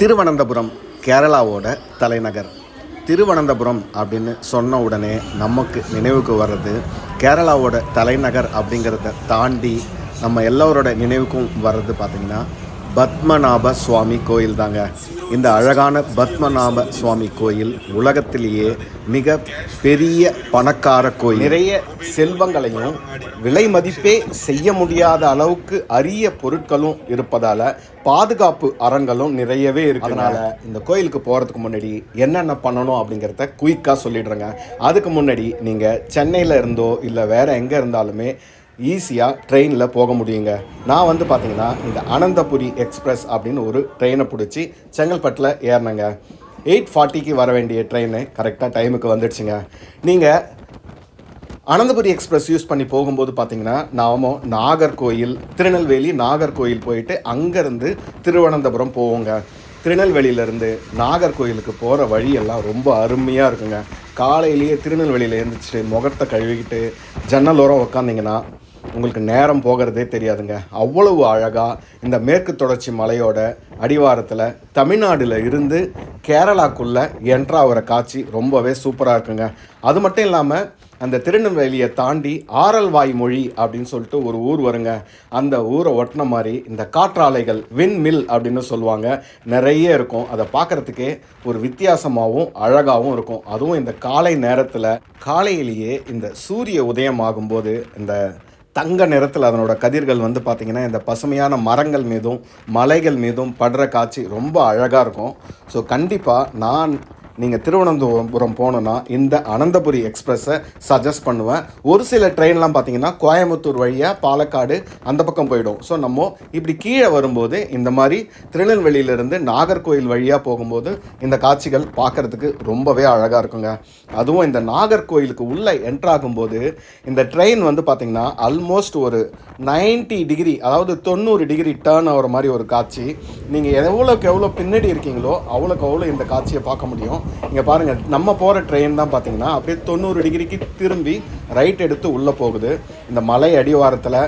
திருவனந்தபுரம் கேரளாவோட தலைநகர். திருவனந்தபுரம் அப்படின்னு சொன்ன உடனே நமக்கு நினைவுக்கு வர்றது கேரளாவோட தலைநகர் அப்படிங்கிறத தாண்டி நம்ம எல்லோரோட நினைவுக்கும் வர்றது பார்த்திங்கன்னா பத்மநாப சுவாமி கோயில் தாங்க. இந்த அழகான பத்மநாப சுவாமி கோயில் உலகத்திலேயே மிக பெரிய பணக்கார கோயில். நிறைய செல்வங்களையும் விலை மதிப்பே செய்ய முடியாத அளவுக்கு அரிய பொருட்களும் இருப்பதால பாதுகாப்பு அரண்களும் நிறையவே இருக்கு அதனால இந்த கோயிலுக்கு போகிறதுக்கு முன்னாடி என்னென்ன பண்ணணும் அப்படிங்கிறத குயிக்காக சொல்லிடுறேங்க. அதுக்கு முன்னாடி நீங்கள் சென்னையில் இருந்தோ இல்லை வேற எங்கே இருந்தாலுமே ஈஸியாக ட்ரெயினில் போக முடியுங்க. நான் வந்து பார்த்தீங்கன்னா இந்த அனந்தபுரி எக்ஸ்பிரஸ் அப்படின்னு ஒரு ட்ரெயினை பிடிச்சி செங்கல்பட்டில் ஏறினேங்க. எயிட் ஃபார்ட்டிக்கு வர வேண்டிய ட்ரெயின் கரெக்டாக டைமுக்கு வந்துடுச்சுங்க. நீங்கள் அனந்தபுரி எக்ஸ்பிரஸ் யூஸ் பண்ணி போகும்போது பார்த்தீங்கன்னா நாம நாகர்கோயில் திருநெல்வேலி நாகர்கோயில் போயிட்டு அங்கேருந்து திருவனந்தபுரம் போவோங்க. திருநெல்வேலியிலேருந்து நாகர்கோயிலுக்கு போகிற வழியெல்லாம் ரொம்ப அருமையாக இருக்குங்க. காலையிலேயே திருநெல்வேலியில் எழுந்திரிச்சிட்டு முகத்தை கழுவிக்கிட்டு ஜன்னலோரம் உக்காந்திங்கன்னா உங்களுக்கு நேரம் போகிறதே தெரியாதுங்க. அவ்வளவு அழகாக இந்த மேற்கு தொடர்ச்சி மலையோட அடிவாரத்தில் தமிழ்நாடில் இருந்து கேரளாக்குள்ளே என்ட்ராகிற காட்சி ரொம்பவே சூப்பராக இருக்குங்க. அது மட்டும் இல்லாமல் அந்த திருநெல்வேலியை தாண்டி ஆரல்வாய் மொழி அப்படின்னு சொல்லிட்டு ஒரு ஊர் வருங்க. அந்த ஊரை ஒட்டின மாதிரி இந்த காற்றாலைகள் வின் மில் அப்படின்னு சொல்லுவாங்க. நிறைய இருக்கும். அதை பார்க்குறதுக்கே ஒரு வித்தியாசமாகவும் அழகாகவும் இருக்கும். அதுவும் இந்த காலை நேரத்தில் காலையிலேயே இந்த சூரிய உதயம் ஆகும்போது இந்த தங்க நிறத்தில் அதனோட கதிர்கள் வந்து பார்த்திங்கன்னா இந்த பசுமையான மரங்கள் மீதும் மலைகள் மீதும் படுற காட்சி ரொம்ப அழகாக இருக்கும். ஸோ கண்டிப்பாக நான் நீங்கள் திருவனந்தபுரம் போனோன்னா இந்த அனந்தபுரி எக்ஸ்பிரஸை சஜஸ்ட் பண்ணுவேன். ஒரு சில ட்ரெயின்லாம் பார்த்தீங்கன்னா கோயம்புத்தூர் வழியாக பாலக்காடு அந்த பக்கம் போயிடும். ஸோ நம்ம இப்படி கீழே வரும்போது இந்த மாதிரி திருநெல்வேலியிலேருந்து நாகர்கோயில் வழியாக போகும்போது இந்த காட்சிகள் பார்க்குறதுக்கு ரொம்பவே அழகாக இருக்குங்க. அதுவும் இந்த நாகர்கோயிலுக்கு உள்ளே என்ட்ராகும்போது இந்த ட்ரெயின் வந்து பார்த்திங்கன்னா ஆல்மோஸ்ட் ஒரு 90 டிகிரி அதாவது தொண்ணூறு டிகிரி டேர்ன் ஆகிற மாதிரி ஒரு காட்சி. நீங்கள் எவ்வளோக்கு எவ்வளோ பின்னாடி இருக்கீங்களோ அவ்வளோக்கு அவ்வளோ இந்த காட்சியை பார்க்க முடியும். இங்கே பாருங்கள் நம்ம போகிற ட்ரெயின் தான் பார்த்தீங்கன்னா அப்படியே தொண்ணூறு டிகிரிக்கு திரும்பி ரைட் எடுத்து உள்ளே போகுது. இந்த மலை அடிவாரத்தில்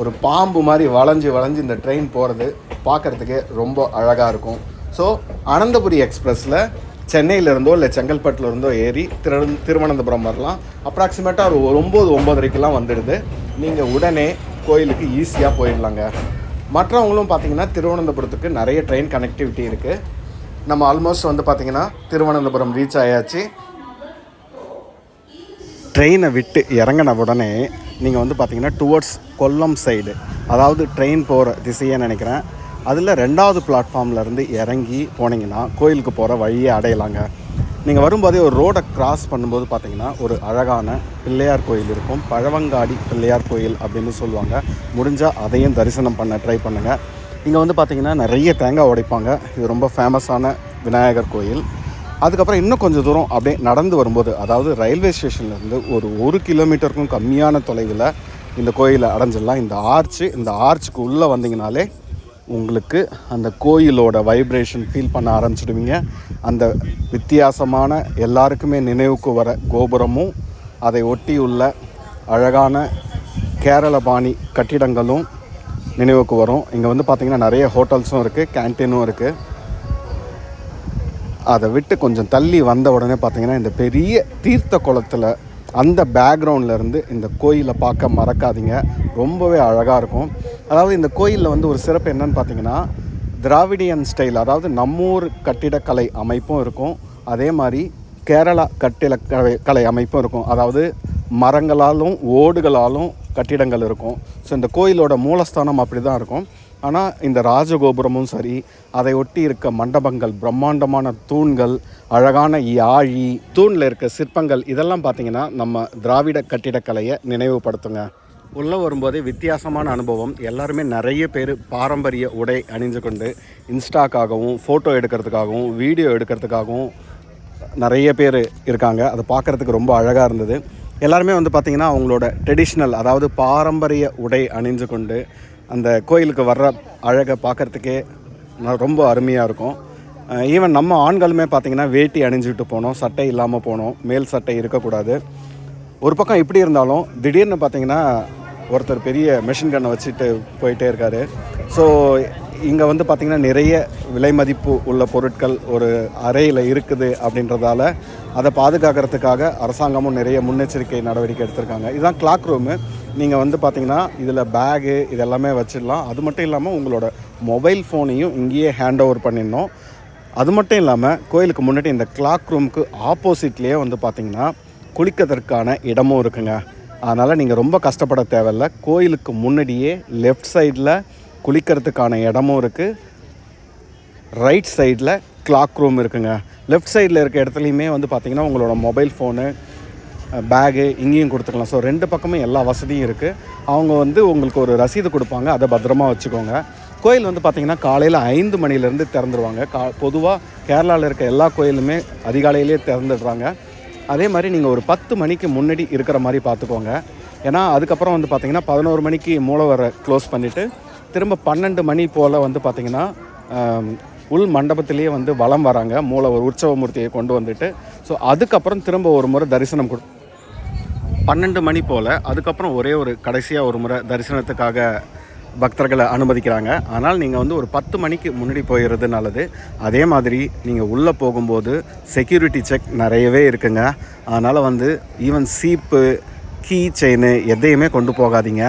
ஒரு பாம்பு மாதிரி வளைஞ்சு வளைஞ்சு இந்த ட்ரெயின் போகிறது பார்க்குறதுக்கே ரொம்ப அழகாக இருக்கும். ஸோ அனந்தபுரி எக்ஸ்பிரஸில் சென்னையிலேருந்தோ இல்லை செங்கல்பட்டுலேருந்தோ ஏறி திரு திருவனந்தபுரம் வரலாம். அப்ராக்சிமேட்டாக ஒரு ஒம்பது ஒம்பதரைக்கெலாம் வந்துடுது. நீங்கள் உடனே கோயிலுக்கு ஈஸியாக போயிடலாங்க. மற்றவங்களும் பார்த்தீங்கன்னா திருவனந்தபுரத்துக்கு நிறைய ட்ரெயின் கனெக்டிவிட்டி இருக்குது நம்ம ஆல்மோஸ்ட் வந்து பார்த்திங்கன்னா திருவனந்தபுரம் ரீச் ஆயாச்சு. ட்ரெயினை விட்டு இறங்கின உடனே நீங்கள் வந்து பார்த்திங்கன்னா டுவர்ட்ஸ் கொல்லம் சைடு அதாவது ட்ரெயின் போகிற திசையை நினைக்கிறேன். அதில் ரெண்டாவது பிளாட்ஃபார்ம்ல இருந்து இறங்கி போனீங்கன்னா கோயிலுக்கு போகிற வழியை அடையலாங்க. நீங்கள் வரும்போதே ஒரு ரோடை கிராஸ் பண்ணும்போது பார்த்தீங்கன்னா ஒரு அழகான பிள்ளையார் கோயில் இருக்கும். பழவங்காடி பிள்ளையார் கோயில் அப்படின்னு சொல்லுவாங்க. முடிஞ்சால் அதையும் தரிசனம் பண்ண ட்ரை பண்ணுங்கள் இங்கே வந்து பார்த்தீங்கன்னா நிறைய தேங்காய் உடைப்பாங்க. இது ரொம்ப ஃபேமஸான விநாயகர் கோயில். அதுக்கப்புறம் இன்னும் கொஞ்சம் தூரம் அப்படியே நடந்து வரும்போது அதாவது ரயில்வே ஸ்டேஷன்லேருந்து ஒரு ஒரு கிலோமீட்டருக்கும் கம்மியான தொலைவில் இந்த கோயிலை அடைஞ்சிடலாம். இந்த ஆர்ச்சு இந்த ஆர்ச்சுக்கு உள்ளே வந்தீங்கனாலே உங்களுக்கு அந்த கோயிலோட வைப்ரேஷன் ஃபீல் பண்ண ஆரம்பிச்சிடுவீங்க. அந்த வித்தியாசமான எல்லாருக்குமே நினைவுக்கு வர கோபுரமும் அதை ஒட்டியுள்ள அழகான கேரளபாணி கட்டிடங்களும் நினைவுக்கு வரும். இங்கே வந்து பார்த்திங்கன்னா நிறைய ஹோட்டல்ஸும் இருக்குது கேன்டீனும் இருக்குது அதை விட்டு கொஞ்சம் தள்ளி வந்த உடனே பார்த்தீங்கன்னா இந்த பெரிய தீர்த்த குளத்தில் அந்த பேக்ரவுண்ட்லேருந்து இந்த கோயிலை பார்க்க மறக்காதீங்க. ரொம்பவே அழகாக இருக்கும். அதாவது இந்த கோயிலில் வந்து ஒரு சிறப்பு என்னன்னு பார்த்தீங்கன்னா திராவிடியன் ஸ்டைல் அதாவது நம்மூர் கட்டிடக்கலை அமைப்பும் இருக்கும். அதே மாதிரி கேரளா கட்டிடக்கலை கலை அமைப்பும் இருக்கும். அதாவது மரங்களாலும் ஓடுகளாலும் கட்டிடங்கள் இருக்கும். ஸோ இந்த கோயிலோட மூலஸ்தானம் அப்படி தான் இருக்கும். ஆனால் இந்த ராஜகோபுரமும் சரி அதை ஒட்டி இருக்க மண்டபங்கள் பிரம்மாண்டமான தூண்கள் அழகான யாழி தூணில் இருக்க சிற்பங்கள் இதெல்லாம் பார்த்தீங்கன்னா நம்ம திராவிட கட்டிடக்கலையை நினைவுபடுத்துங்க. உள்ளே வரும்போதே வித்தியாசமான அனுபவம். எல்லாருமே நிறைய பேர் பாரம்பரிய உடை அணிஞ்சு கொண்டு இன்ஸ்டாக்காகவும் ஃபோட்டோ எடுக்கிறதுக்காகவும் வீடியோ எடுக்கிறதுக்காகவும் நிறைய பேர் இருக்காங்க. அதை பார்க்குறதுக்கு ரொம்ப அழகாக இருந்தது. எல்லாருமே வந்து பார்த்திங்கன்னா அவங்களோட ட்ரெடிஷ்னல் அதாவது பாரம்பரிய உடை அணிஞ்சு கொண்டு அந்த கோயிலுக்கு வர்ற அழகை பார்க்குறதுக்கே ந- ரொம்ப அருமையாக இருக்கும். ஈவன் நம்ம ஆண்களுமே பார்த்திங்கன்னா வேட்டி அணிஞ்சுக்கிட்டு போனோம் சட்டை இல்லாமல் போனோம் மேல் சட்டை இருக்கக்கூடாது. ஒரு பக்கம் இப்படி இருந்தாலும் திடீர்னு பார்த்தீங்கன்னா ஒருத்தர் பெரிய மெஷின் கன்னை வச்சுட்டு போயிட்டே இருக்காரு. ஸோ இங்கே வந்து பார்த்திங்கன்னா நிறைய விலை மதிப்பு உள்ள பொருட்கள் ஒரு அறையில் இருக்குது அப்படின்றதால அதை பாதுகாக்கிறதுக்காக அரசாங்கமும் நிறைய முன்னெச்சரிக்கை நடவடிக்கை எடுத்திருக்காங்க. இதுதான் கிளாக் ரூமு நீங்கள் வந்து பார்த்தீங்கன்னா இதில் பேகு இதெல்லாமே வச்சிடலாம். அது மட்டும் இல்லாமல் உங்களோட மொபைல் ஃபோனையும் இங்கேயே ஹேண்ட் ஓவர் பண்ணிடணும். அது மட்டும் இல்லாமல் கோயிலுக்கு முன்னாடி இந்த கிளாக் ரூமுக்கு ஆப்போசிட்லேயே வந்து பார்த்திங்கன்னா குளிக்கிறதுக்கான இடமும் இருக்குங்க. அதனால் நீங்கள் ரொம்ப கஷ்டப்பட தேவையில்ல. கோயிலுக்கு முன்னாடியே லெஃப்ட் சைடில் குளிக்கிறதுக்கான இடமும் இருக்குது ரைட் சைடில் கிளாக் ரூம் இருக்குங்க. லெஃப்ட் சைடில் இருக்க இடத்துலையுமே வந்து பார்த்திங்கன்னா உங்களோட மொபைல் ஃபோனு பேகு இங்கேயும் கொடுத்துக்கலாம். ஸோ ரெண்டு பக்கமும் எல்லா வசதியும் இருக்குது அவங்க வந்து உங்களுக்கு ஒரு ரசீது கொடுப்பாங்க. அதை பத்திரமா வச்சுக்கோங்க. கோயில் வந்து பார்த்திங்கன்னா காலையில் ஐந்து மணிலேருந்து திறந்துருவாங்க. கா பொதுவாக கேரளாவில் இருக்க எல்லா கோயிலுமே அதிகாலையிலேயே திறந்துடுறாங்க. அதே மாதிரி நீங்கள் ஒரு பத்து மணிக்கு முன்னாடி இருக்கிற மாதிரி பார்த்துக்கோங்க ஏன்னா அதுக்கப்புறம் வந்து பார்த்திங்கன்னா பதினோரு மணிக்கு மூலவரை க்ளோஸ் பண்ணிவிட்டு திரும்ப பன்னெண்டு மணி போல் வந்து பார்த்திங்கன்னா உள் மண்டபத்திலேயே வந்து வலம் வராங்க. மூலவர் உற்சவமூர்த்தியை கொண்டு வந்துட்டு. ஸோ அதுக்கப்புறம் திரும்ப ஒரு முறை தரிசனம் கொடு பன்னெண்டு மணி போல் அதுக்கப்புறம் ஒரே ஒரு கடைசியாக ஒரு முறை தரிசனத்துக்காக பக்தர்களை அனுமதிக்கிறாங்க. ஆனால் நீங்கள் வந்து ஒரு பத்து மணிக்கு முன்னாடி போயிடுறது நல்லது. அதே மாதிரி நீங்கள் உள்ளே போகும்போது செக்யூரிட்டி செக் நிறையவே இருக்குங்க. அதனால் வந்து ஈவன் சீப்பு கீ செயின் எதையுமே கொண்டு போகாதீங்க.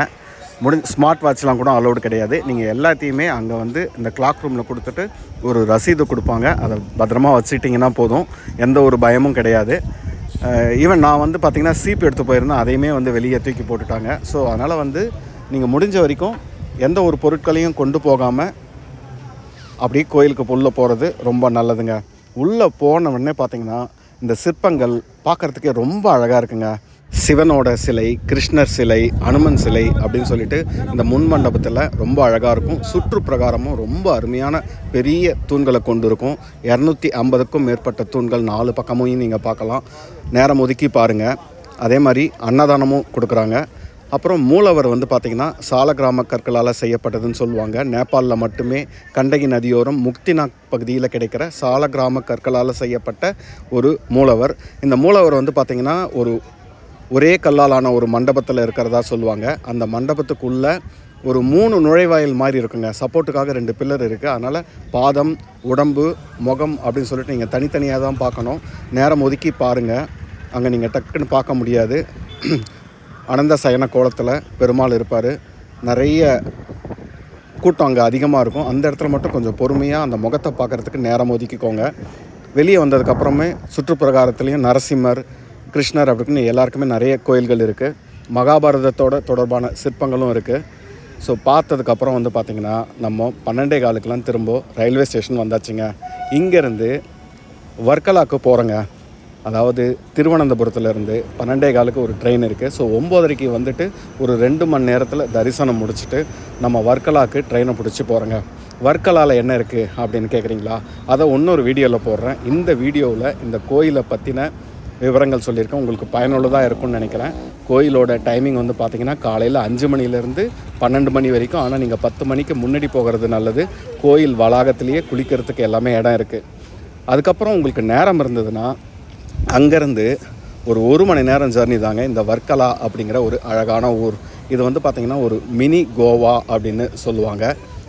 முடிஞ்ச ஸ்மார்ட் வாட்ச்லாம் கூட அலோடு கிடையாது. நீங்கள் எல்லாத்தையுமே அங்கே வந்து இந்த கிளாக் ரூமில் கொடுத்துட்டு ஒரு ரசீது கொடுப்பாங்க. அதை பத்திரமா வச்சுட்டிங்கன்னா போதும். எந்த ஒரு பயமும் கிடையாது. ஈவன் நான் வந்து பார்த்திங்கன்னா சீப் எடுத்து போயிருந்தேன். அதையுமே வந்து வெளியே தூக்கி போட்டுட்டாங்க. ஸோ அதனால் வந்து நீங்கள் முடிஞ்ச வரைக்கும் எந்த ஒரு பொருட்களையும் கொண்டு போகாமல் அப்படியே கோயிலுக்கு உள்ளே போகிறது ரொம்ப நல்லதுங்க. உள்ளே போன உடனே பார்த்தீங்கன்னா இந்த சிற்பங்கள் பார்க்குறதுக்கே ரொம்ப அழகாக இருக்குங்க. சிவனோட சிலை கிருஷ்ணர் சிலை அனுமன் சிலை அப்படின்னு சொல்லிட்டு இந்த முன் மண்டபத்தில் ரொம்ப அழகாக இருக்கும். சுற்று பிரகாரமும் ரொம்ப அருமையான பெரிய தூண்களை கொண்டு இருக்கும் இரநூத்தி ஐம்பதுக்கும் மேற்பட்ட தூண்கள் நாலு பக்கமும் நீங்கள் பார்க்கலாம். நேரம் ஒதுக்கி பாருங்கள் அதே மாதிரி அன்னதானமும் கொடுக்குறாங்க. அப்புறம் மூலவர் வந்து பார்த்திங்கன்னா சால கிராம கற்களால் செய்யப்பட்டதுன்னு சொல்லுவாங்க. நேபாளில் மட்டுமே கண்டகி நதியோரம் முக்திநாக் பகுதியில் கிடைக்கிற சால கிராம கற்களால் செய்யப்பட்ட ஒரு மூலவர். இந்த மூலவர் வந்து பார்த்திங்கன்னா ஒரு ஒரே கல்லாலான ஒரு மண்டபத்தில் இருக்கிறதா சொல்லுவாங்க. அந்த மண்டபத்துக்குள்ளே ஒரு மூணு நுழைவாயில் மாதிரி இருக்குங்க. சப்போர்ட்டுக்காக ரெண்டு பில்லர் இருக்குது அதனால் பாதம் உடம்பு முகம் அப்படின்னு சொல்லிட்டு நீங்கள் தனித்தனியாக தான் பார்க்கணும். நேரம் ஒதுக்கி பாருங்கள் அங்கே நீங்கள் டக்குன்னு பார்க்க முடியாது. அனந்த சயன கோலத்தில் பெருமாள் இருப்பார். நிறைய கூட்டம் அங்கே அதிகமாக இருக்கும். அந்த இடத்துல மட்டும் கொஞ்சம் பொறுமையாக அந்த முகத்தை பார்க்குறதுக்கு நேரம் ஒதுக்கிக்கோங்க. வெளியே வந்ததுக்கப்புறமே சுற்றுப்பிரகாரத்துலேயும் நரசிம்மர் கிருஷ்ணர் அப்படின்னு எல்லாருக்குமே நிறைய கோயில்கள் இருக்குது மகாபாரதத்தோட தொடர்பான சிற்பங்களும் இருக்குது ஸோ பார்த்ததுக்கப்புறம் வந்து பார்த்திங்கன்னா நம்ம பன்னெண்டே காலுக்கெலாம் திரும்ப ரயில்வே ஸ்டேஷன் வந்தாச்சுங்க. இங்கேருந்து வர்க்கலாக்கு போகிறோங்க அதாவது திருவனந்தபுரத்துலேருந்து பன்னெண்டே காலுக்கு ஒரு ட்ரெயின் இருக்குது ஸோ ஒம்போதரைக்கு வந்துட்டு ஒரு ரெண்டு மணி நேரத்தில் தரிசனம் முடிச்சுட்டு நம்ம வர்க்கலாக்கு ட்ரெயினை பிடிச்சி போகிறோங்க வர்க்கலாவில் என்ன இருக்குது அப்படின்னு கேட்குறீங்களா அதை இன்னொரு வீடியோவில் போடுறேன். இந்த வீடியோவில் இந்த கோயிலை பற்றின விவரங்கள் சொல்லியிருக்கேன். உங்களுக்கு பயனுள்ளதாக இருக்கும்னு நினைக்கிறேன். கோயிலோட டைமிங் வந்து பார்த்திங்கன்னா காலையில் அஞ்சு மணிலேருந்து பன்னெண்டு மணி வரைக்கும். ஆனால் நீங்கள் பத்து மணிக்கு முன்னாடி போகிறது நல்லது. கோயில் வளாகத்திலேயே குளிக்கிறதுக்கு எல்லாமே இடம் இருக்குது அதுக்கப்புறம் உங்களுக்கு நேரம் இருந்ததுன்னா அங்கேருந்து ஒரு ஒரு மணி நேரம் ஜர்னி தாங்க இந்த வர்க்கலா அப்படிங்கிற ஒரு அழகான ஊர். இது வந்து பார்த்திங்கன்னா ஒரு மினி கோவா அப்படின்னு சொல்லுவாங்க.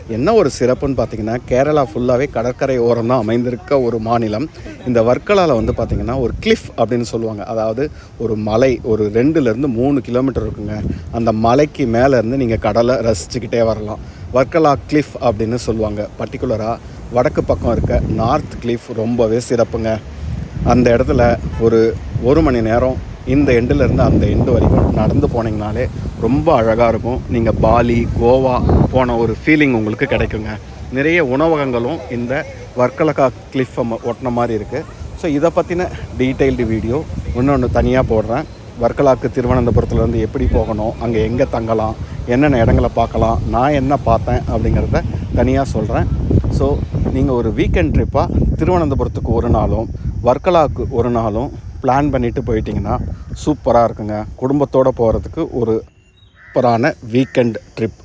என்ன ஒரு சிறப்புன்னு பார்த்தீங்கன்னா கேரளா ஃபுல்லாகவே கடற்கரை ஓரம் தான் அமைந்திருக்க ஒரு மாநிலம். இந்த வர்க்கலாவில் வந்து பார்த்திங்கன்னா ஒரு கிளிஃப் அப்படின்னு சொல்லுவாங்க. அதாவது ஒரு மலை ஒரு ரெண்டுலேருந்து மூணு கிலோமீட்டர் இருக்குங்க. அந்த மலைக்கு மேலே இருந்து நீங்கள் கடலை ரசிச்சுக்கிட்டே வரலாம். வர்க்கலா கிளிஃப் அப்படின்னு சொல்லுவாங்க. பர்டிகுலராக வடக்கு பக்கம் இருக்க நார்த் கிளிஃப் ரொம்பவே சிறப்புங்க. அந்த இடத்துல ஒரு ஒரு மணி நேரம் இந்த எண்டில் இருந்து அந்த எண்டு வரைக்கும் நடந்து போனீங்கனாலே ரொம்ப அழகாக இருக்கும். நீங்கள் பாலி கோவா போன ஒரு ஃபீலிங் உங்களுக்கு கிடைக்குங்க. நிறைய உணவகங்களும் இந்த வர்க்கலக்கா கிளிஃபை ஒட்டின மாதிரி இருக்குது ஸோ இதை பற்றின டீட்டெயில்டு வீடியோ இன்னொன்று தனியாக போடுறேன். வர்க்கலாக்கு திருவனந்தபுரத்துலேருந்து எப்படி போகணும் அங்கே எங்கே தங்கலாம் என்னென்ன இடங்களை பார்க்கலாம் நான் என்ன பார்த்தேன் அப்படிங்கிறத தனியாக சொல்கிறேன் ஸோ நீங்கள் ஒரு வீக்கெண்ட் ட்ரிப்பாக திருவனந்தபுரத்துக்கு ஒரு நாளும் வர்க்கலாவுக்கு ஒரு நாளும் பிளான் பண்ணிவிட்டு போயிட்டிங்கன்னா சூப்பராக இருக்குங்க. குடும்பத்தோடு போகிறதுக்கு ஒரு சூப்பரான வீக்கெண்ட் ட்ரிப்